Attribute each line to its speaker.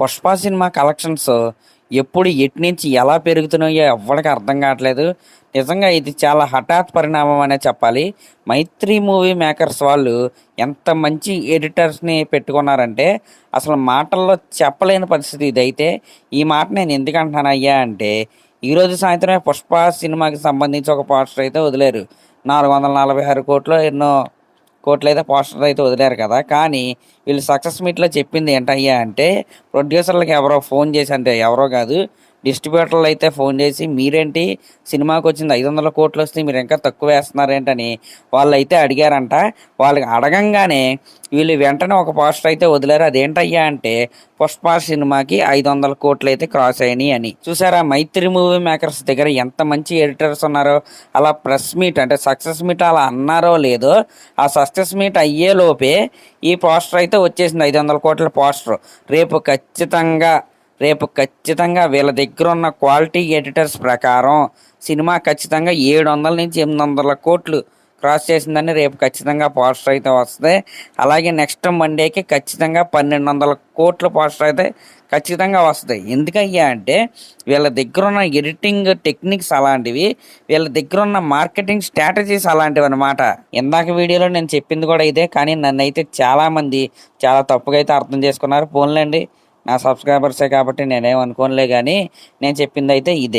Speaker 1: Pushpa cinema collections ఎప్పుడు ఎటు నుంచి ఎలా పెరుగుతున్నాయో ఎవ్వడికి అర్థం కావట్లేదు. నిజంగా ఇది చాలా హఠాత్ పరిణామం అనే చెప్పాలి. మైత్రి మూవీ మేకర్స్ వాళ్ళు ఎంత మంచి ఎడిటర్స్ని పెట్టుకున్నారంటే అసలు మాటల్లో చెప్పలేని పరిస్థితి ఇదైతే. ఈ మాట నేను ఎందుకు అయ్యా అంటే ఈరోజు సాయంత్రమే పుష్ప సినిమాకి సంబంధించి ఒక పోస్టర్ అయితే వదిలేరు. నాలుగు వందల నలభై ఆరు కోట్లు ఎన్నో కోట్లు అయితే పోస్టర్ అయితే వదిలేరు కదా. కానీ వీళ్ళు సక్సెస్ మీట్లో చెప్పింది ఏంటయ్యా అంటే ప్రొడ్యూసర్లకు ఎవరో ఫోన్ చేసి అంటే ఎవరో కాదు డిస్ట్రిబ్యూటర్లు అయితే ఫోన్ చేసి మీరేంటి? సినిమాకి వచ్చింది ఐదు వందల కోట్లు వస్తే మీరు ఇంకా తక్కువ వేస్తున్నారేంటని వాళ్ళు అయితే అడిగారంట. వాళ్ళకి అడగంగానే వీళ్ళు వెంటనే ఒక పోస్టర్ అయితే వదిలేరు. అదేంటయ్యా అంటే పుష్ప సినిమాకి ఐదు వందల కోట్లు అయితే క్రాస్ అయినాయి అని. చూసారా మైత్రి మూవీ మేకర్స్ దగ్గర ఎంత మంచి ఎడిటర్స్ ఉన్నారో అలా ప్రెస్ మీట్ అంటే సక్సెస్ మీట్ అలా అన్నారో లేదో ఆ సక్సెస్ మీట్ అయ్యే లోపే ఈ పోస్టర్ అయితే వచ్చేసింది ఐదు వందల కోట్ల పోస్టర్. రేపు ఖచ్చితంగా రేపు ఖచ్చితంగా వీళ్ళ దగ్గర ఉన్న క్వాలిటీ ఎడిటర్స్ ప్రకారం సినిమా ఖచ్చితంగా ఏడు వందల నుంచి ఎనిమిది వందల కోట్లు క్రాస్ చేసిందని రేపు ఖచ్చితంగా పోస్టర్ అయితే వస్తుంది. అలాగే నెక్స్ట్ మండేకి ఖచ్చితంగా పన్నెండు వందల కోట్ల పోస్టర్ అయితే ఖచ్చితంగా వస్తాయి ఎందుకయ్యా అంటే వీళ్ళ దగ్గర ఉన్న ఎడిటింగ్ టెక్నిక్స్ అలాంటివి వీళ్ళ దగ్గర ఉన్న మార్కెటింగ్ స్ట్రాటజీస్ అలాంటివి అనమాట ఇందాక వీడియోలో నేను చెప్పింది కూడా ఇదే కానీ నన్ను అయితే చాలామంది చాలా తప్పుగా అయితే అర్థం చేసుకున్నారు. ఫోన్లేండి నా సబ్స్క్రైబర్సే కాబట్టి నేనేం అనుకోనులే కానీ నేను చెప్పింది అయితే ఇదే.